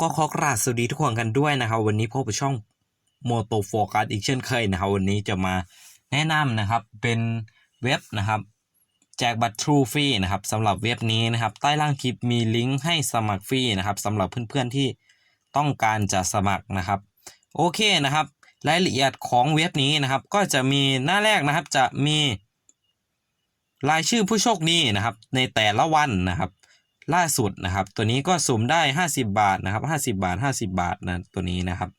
ก็ขอกราบสวัสดีทุกคนกันด้วยนะครับ วันนี้พบกับช่อง Moto Focus อีกเช่นเคยนะครับ วันนี้จะมาแนะนำนะครับเป็นเว็บนะครับแจกบัตร True ฟรีนะครับสำหรับเว็บนี้นะครับ ใต้ล่างคลิปมีลิงก์ให้สมัครฟรีนะครับสำหรับเพื่อนๆที่ต้องการจะสมัครนะครับ โอเคนะครับ รายละเอียดของเว็บนี้นะครับ ก็จะมีหน้าแรกนะครับจะมี รายชื่อผู้โชคดีนะครับ ในแต่ละวันนะครับ ล่าสุดนะครับ ตัวนี้ก็สุ่มได้ 50 บาทนะครับ 50 บาท 50 บาทนะตัวนี้นะครับ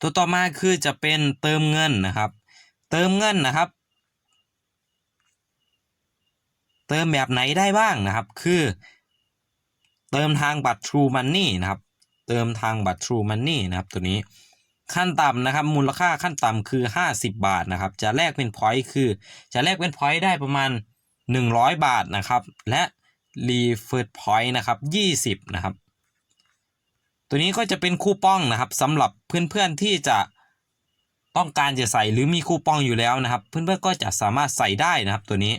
ตัวต่อมาคือจะเป็นเติมเงินนะครับ เติมเงินนะครับ เติมแบบไหนได้บ้างนะครับ คือ เติมทางบัตร True Money นะครับ เติมทางบัตร True Money นะครับ ตัวนี้ขั้นต่ำนะครับ มูลค่าขั้นต่ำคือ 50 บาทนะครับ จะแลกเป็น point คือ จะแลกเป็น point ได้ประมาณ 100 บาทนะครับ และ refer point นะครับ20 นะครับ ตัวนี้ก็จะเป็นคูปองนะครับสำหรับเพื่อนๆที่จะต้องการจะใส่หรือมีคูปองอยู่แล้วนะครับ เพื่อนๆก็จะสามารถใส่ได้นะครับตัวนี้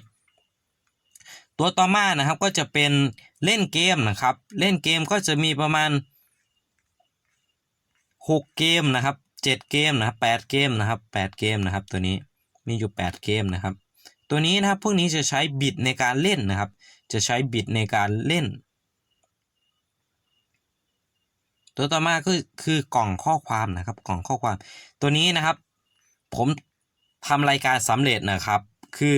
ตัวต่อมานะครับก็จะเป็นเล่นเกมนะครับ เล่นเกมก็จะมีประมาณ 6 เกมนะครับ 7 เกมนะครับ8เกมนะครับ8เกมนะครับตัวนี้มีอยู่ 8 เกมนะครับ ตัวนี้นะครับพวกนี้จะใช้บิตในการเล่นนะครับ จะใช้บิตในการเล่น ตัวต่อมาคือคือกล่องข้อความนะครับ กล่องข้อความ ตัวนี้นะครับ ผมทำรายการสำเร็จนะครับ คือ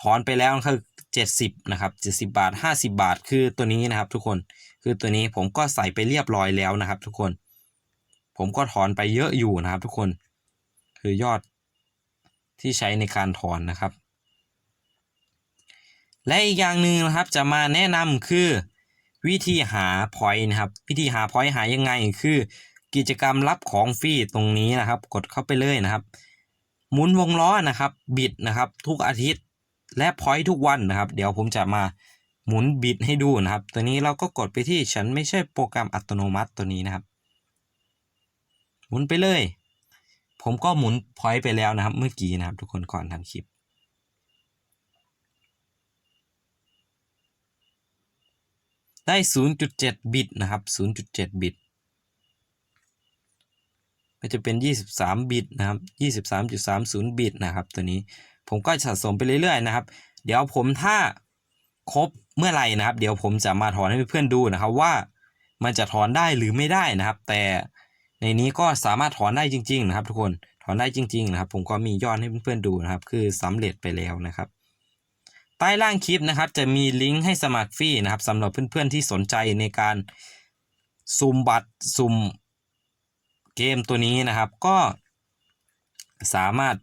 ถอนไปแล้วคือ70นะครับ70 บาท 50 บาท คือตัวนี้นะครับ ทุกคนคือตัวนี้ผมก็ใส่ไปเรียบร้อยแล้วนะครับ ทุกคน ผมก็ถอนไปเยอะอยู่นะครับ ทุกคน คือยอดที่ใช้ในการถอนนะครับ และอีกอย่างหนึ่งนะครับจะมาแนะนำคือวิธีหาพอยต์นะครับ วิธีหาพอยต์หายังไงคือ กิจกรรมรับของฟรีตรงนี้นะครับ กดเข้าไปเลยนะครับ หมุนวงล้อนะครับ บิดนะครับ ทุกอาทิตย์และพอยต์ทุกวันนะครับ เดี๋ยวผมจะมาหมุนบิดให้ดูนะครับ ตัวนี้เราก็กดไปที่ฉันไม่ใช่โปรแกรมอัตโนมัติตัวนี้นะครับ หมุนไปเลย ผมก็หมุนพอยต์ไปแล้วนะครับ เมื่อกี้นะครับ ทุกคนก่อนทำคลิป ได้ 0.7 บิตนะครับ 0.7 บิต ก็จะเป็น 23 บิตนะครับ 23.30 บิตนะครับตัวนี้ ผมก็สะสมไปเรื่อยๆนะครับ เดี๋ยวผมถ้าครบเมื่อไหร่นะครับ เดี๋ยวผมจะมาถอนให้เพื่อนๆดูนะครับว่ามันจะถอนได้หรือไม่ได้นะครับ แต่ในนี้ก็สามารถถอนได้จริง ๆ นะครับ ทุกคนถอนได้จริง ๆ นะครับ ผมก็มียอดให้เพื่อนๆดูนะครับ คือสำเร็จไปแล้วนะครับ ใต้ล่างคลิปนะครับ จะมีลิงก์ให้สมัครฟรีนะครับสำหรับเพื่อนๆที่สนใจในการซุมบัตรซุมเกมตัวนี้นะครับ ก็สามารถ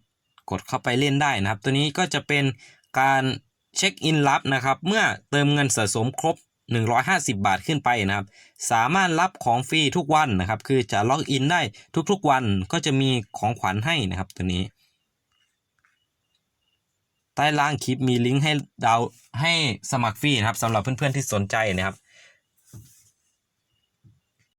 กดเข้าไปเล่นได้นะครับ ตัวนี้ก็จะเป็นการเช็คอินรับนะครับ เมื่อเติมเงินสะสมครบ 150 บาทขึ้นไปนะครับ สามารถรับของฟรีทุกวันนะครับ คือจะล็อกอินได้ทุกๆวันก็จะมีของขวัญให้นะครับตัวนี้ ใต้ล่างคลิปมีลิงก์ให้ดาวให้สมัครฟรีนะครับสำหรับเพื่อนๆที่สนใจนะครับ